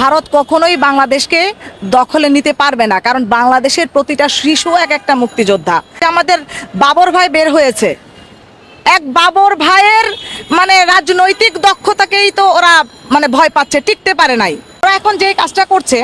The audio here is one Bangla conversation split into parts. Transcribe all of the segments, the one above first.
ভারত কখনোই বাংলাদেশকে দখলে নিতে পারবে না, কারণ বাংলাদেশের প্রতিটা শিশু এক একটা মুক্তিযোদ্ধা। আমাদের বাবর ভাই বের হয়েছে। এক বাবর ভাইয়ের মানে রাজনৈতিক দক্ষতাকেই তো ওরা মানে ভয় পাচ্ছে, টিকতে পারে নাই। ওরা এখন যে কাজটা করছে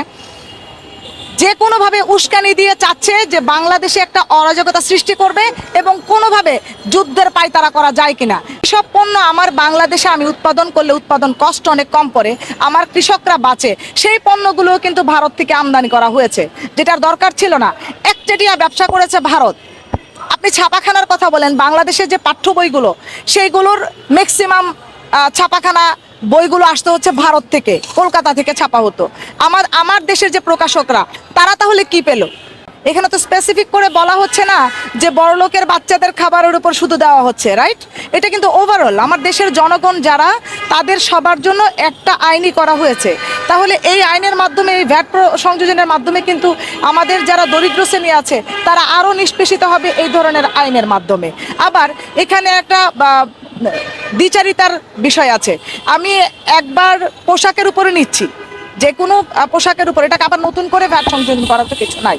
যে কোনোভাবে উস্কানি দিয়ে চাচ্ছে যে বাংলাদেশে একটা অরাজকতা সৃষ্টি করবে এবং কোনোভাবে যুদ্ধের পায়তারা করা যায় কিনা। সব পণ্য আমার বাংলাদেশে আমি উৎপাদন করলে উৎপাদন কষ্ট অনেক কম পড়ে, আমার কৃষকরা বাঁচে। সেই পণ্যগুলো কিন্তু ভারত থেকে আমদানি করা হয়েছে, যেটার দরকার ছিল না। একচেটিয়া ব্যবসা করেছে ভারত। আপনি ছাপাখানার কথা বলেন বাংলাদেশের যে পাঠ্য বইগুলো, সেইগুলোর ম্যাক্সিমাম ছাপাখানা বইগুলো আসতে হচ্ছে ভারত থেকে, কলকাতা থেকে ছাপা হতো। আমার আমার দেশের যে প্রকাশকরা, তারা তাহলে কি পেল? এখানে তো স্পেসিফিক করে বলা হচ্ছে না যে বড়লোকের বাচ্চাদের খাবারের উপর শুধু দেওয়া হচ্ছে রাইট এটা কিন্তু ওভারঅল আমার দেশের জনগণ যারা, তাদের সবার জন্য একটা আইনই করা হয়েছে। তাহলে এই আইনের মাধ্যমে, এই ভ্যাট সংযোজনের মাধ্যমে কিন্তু আমাদের যারা দরিদ্র শ্রেণি আছে, তারা আরও নিষ্পেষিত হবে এই ধরনের আইনের মাধ্যমে। আবার এখানে একটা দ্বিচারিতার বিষয় আছে। আমি একবার পোশাকের উপরে নিচ্ছি। যে কোনো পোশাকের উপর। এটাকে আবার নতুন করে ভ্যাট সংযোজন করার তো কিছু নাই।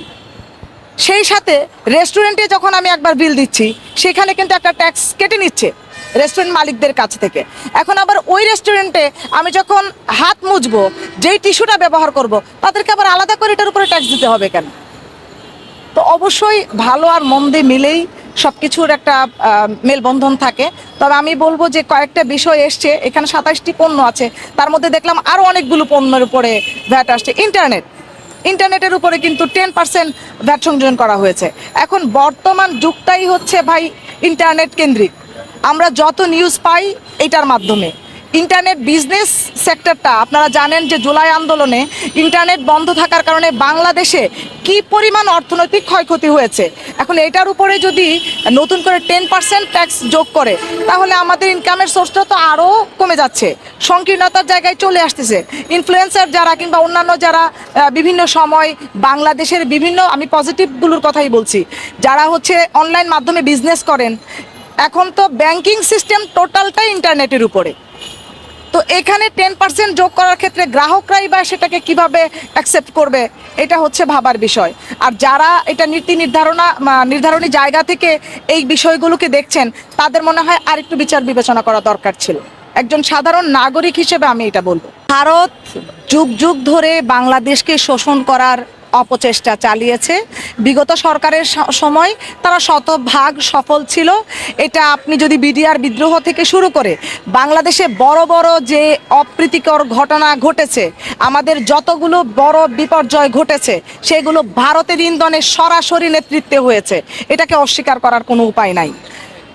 সেই সাথে রেস্টুরেন্টে যখন আমি একবার বিল দিচ্ছি, সেখানে কিন্তু একটা ট্যাক্স কেটে নিচ্ছে রেস্টুরেন্ট মালিকদের কাছ থেকে। এখন আবার ওই রেস্টুরেন্টে আমি যখন হাত মুছবো, যেই টিস্যুটা ব্যবহার করব, তাদেরকে আবার আলাদা করে এটার উপরে ট্যাক্স দিতে হবে কেন? তো অবশ্যই ভালো আর মন্দে মিলেই সব কিছুর একটা মেলবন্ধন থাকে। তবে আমি বলব যে কয়েকটা বিষয় এসছে, এখানে সাতাশটি পণ্য আছে। তার মধ্যে দেখলাম আরও অনেকগুলো পণ্যের উপরে ভ্যাট আসছে। ইন্টারনেট। ইন্টারনেটের উপরে কিন্তু টেন পার্সেন্ট ভ্যাট সংযোজন করা হয়েছে। এখন বর্তমান যুগটাই হচ্ছে ভাই ইন্টারনেট কেন্দ্রিক। আমরা যত নিউজ পাই, এটার মাধ্যমে। ইন্টারনেট বিজনেস সেক্টরটা, আপনারা জানেন যে জুলাই আন্দোলনে ইন্টারনেট বন্ধ থাকার কারণে বাংলাদেশে কি পরিমাণ অর্থনৈতিক ক্ষয়ক্ষতি হয়েছে? এখন এটার উপরে যদি নতুন করে টেন পার্সেন্ট ট্যাক্স যোগ করে, তাহলে আমাদের ইনকামের সোর্সটা তো আরও কমে যাচ্ছে। সংকীর্ণতার জায়গায় চলে আসতেছে। ইনফ্লুয়েন্সার যারা কিংবা অন্যান্য যারা বিভিন্ন সময় বাংলাদেশের বিভিন্ন, আমি পজিটিভগুলোর কথাই বলছি, যারা হচ্ছে অনলাইন মাধ্যমে বিজনেস করেন, এখন তো ব্যাংকিং সিস্টেম টোটালটাই ইন্টারনেটের উপরে। তো এখানে টেন পার্সেন্ট যোগ করার ক্ষেত্রে গ্রাহকরাই বা সেটাকে কীভাবে অ্যাকসেপ্ট করবে, এটা হচ্ছে ভাবার বিষয়। আর যারা এটা নীতি নির্ধারণা নির্ধারণী জায়গা থেকে এই বিষয়গুলোকে দেখছেন, তাদের মনে হয় আর একটু বিচার বিবেচনা করা দরকার ছিল। একজন সাধারণ নাগরিক হিসেবে আমি এটা বলব। ভারত যুগ যুগ ধরে বাংলাদেশকে শোষণ করার অপচেষ্টা চালিয়েছে। বিগত সরকারের সময় তারা শতভাগ সফল ছিল। এটা আপনি যদি বিডিআর বিদ্রোহ থেকে শুরু করে বাংলাদেশে বড় বড় যে অপ্রীতিকর ঘটনা ঘটেছে, আমাদের যতগুলো বড় বিপর্যয় ঘটেছে, সেগুলো ভারতের ইন্ধনে সরাসরি নেতৃত্বে হয়েছে। এটাকে অস্বীকার করার কোনো উপায় নাই।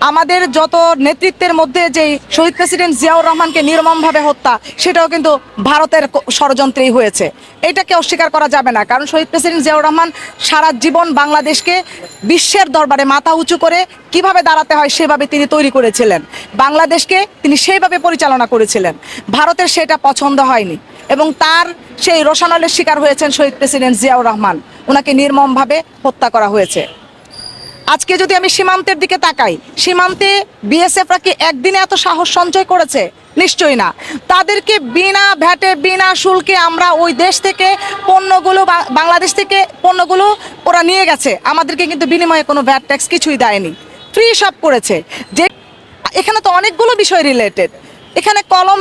আমাদের যত নেতৃত্বের মধ্যে যেই শহীদ প্রেসিডেন্ট জিয়াউর রহমানকে নির্মমভাবে হত্যা, সেটাও কিন্তু ভারতের ষড়যন্ত্রেই হয়েছে। এটাকে অস্বীকার করা যাবে না, কারণ শহীদ প্রেসিডেন্ট জিয়াউর রহমান সারা জীবন বাংলাদেশকে বিশ্বের দরবারে মাথা উঁচু করে কীভাবে দাঁড়াতে হয় সেভাবে তিনি তৈরি করেছিলেন। বাংলাদেশকে তিনি সেইভাবে পরিচালনা করেছিলেন। ভারতের সেটা পছন্দ হয়নি এবং তার সেই রোশানলের শিকার হয়েছেন শহীদ প্রেসিডেন্ট জিয়াউর রহমান। ওনাকে নির্মমভাবে হত্যা করা হয়েছে। আজকে যদি আমি সীমান্তের দিকে তাকাই, সীমান্তে বিএসএফরা কি একদিনে এত সাহস সঞ্চয় করেছে? নিশ্চয়ই না। তাদেরকে বিনা ভ্যাটে, বিনা শুল্কে আমরা ওই দেশ থেকে পণ্যগুলো বাংলাদেশ থেকে পণ্যগুলো ওরা নিয়ে গেছে। আমাদেরকে কিন্তু বিনিময়ে কোনো ভ্যাট ট্যাক্স কিছুই দেয়নি। ফ্রি সব করেছে। যে, এখানে তো অনেকগুলো বিষয় রিলেটেড এখানে কলম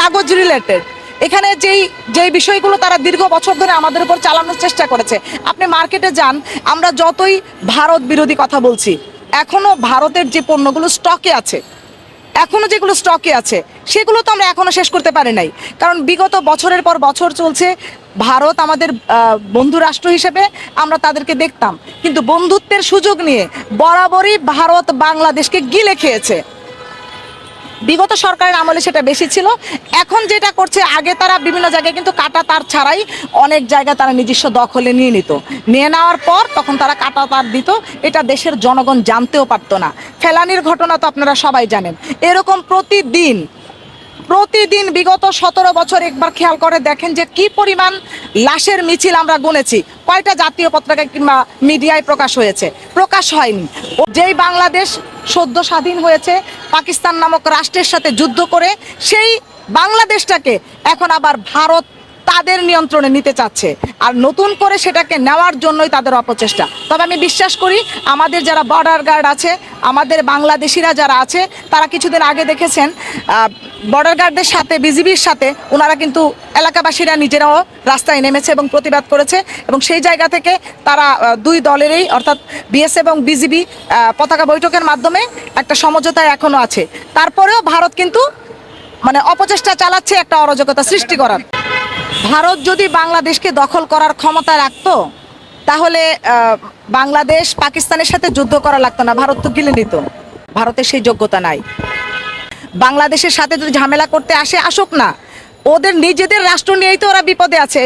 কাগজ রিলেটেড এখানে যেই যেই বিষয়গুলো তারা দীর্ঘ বছর ধরে আমাদের উপর চালানোর চেষ্টা করেছে, আপনি মার্কেটে যান, আমরা যতই ভারত বিরোধী কথা বলছি, এখনও ভারতের যে পণ্যগুলো স্টকে আছে, এখনও যেগুলো স্টকে আছে, সেগুলো তো আমরা এখনও শেষ করতে পারি নাই। কারণ বিগত বছরের পর বছর চলছে, ভারত আমাদের বন্ধু রাষ্ট্র হিসেবে আমরা তাদেরকে দেখতাম। কিন্তু বন্ধুত্বের সুযোগ নিয়ে বরাবরই ভারত বাংলাদেশকে গিলে খেয়েছে। বিগত সরকারের আমলে সেটা বেশি ছিল। এখন যেটা করছে, আগে তারা বিভিন্ন জায়গায় কিন্তু কাটা তার ছাড়াই অনেক জায়গা তারা নিজস্ব দখলে নিয়ে নিত। নিয়ে নেওয়ার পর তখন তারা কাটা তার দিত। এটা দেশের জনগণ জানতেও পারতো না। ফেলানির ঘটনা তো আপনারা সবাই জানেন। এরকম প্রতিদিন প্রতিদিন বিগত সতেরো বছর একবার খেয়াল করে দেখেন যে কি পরিমাণ লাশের মিছিল আমরা গুনেছি। কয়টা জাতীয় পত্রিকা কিংবা মিডিয়ায় প্রকাশ হয়েছে? প্রকাশ হয়নি। যেই বাংলাদেশ সদ্য স্বাধীন হয়েছে পাকিস্তান নামক রাষ্ট্রের সাথে যুদ্ধ করে সেই বাংলাদেশটাকে এখন আবার ভারত তাদের নিয়ন্ত্রণে নিতে চাচ্ছে। আর নতুন করে সেটাকে নেওয়ার জন্যই তাদের অপচেষ্টা। তবে আমি বিশ্বাস করি, আমাদের যারা বর্ডার গার্ড আছে, আমাদের বাংলাদেশিরা যারা আছে, তারা কিছুদিন আগে দেখেছেন বর্ডার গার্ডদের সাথে, বিজিবির সাথে, ওনারা কিন্তু এলাকাবাসীরা নিজেরাও রাস্তায় নেমেছে এবং প্রতিবাদ করেছে এবং সেই জায়গা থেকে তারা দুই দলেরই, অর্থাৎ বিএস এবং বিজিবি পতাকা বৈঠকের মাধ্যমে একটা সমঝোতায় এখনও আছে। তারপরেও ভারত কিন্তু মানে অপচেষ্টা চালাচ্ছে একটা অরাজকতা সৃষ্টি করার। ভারত যদি বাংলাদেশকে দখল করার ক্ষমতা রাখতো, তাহলে বাংলাদেশ পাকিস্তানের সাথে যুদ্ধ করা লাগতো না, ভারত তো গিলে নিত। ভারতের সেই যোগ্যতা নাই। বাংলাদেশের সাথে যদি ঝামেলা করতে আসে, আসুক না। ওদের নিজেদের রাষ্ট্র নিয়েই তো ওরা বিপদে আছে।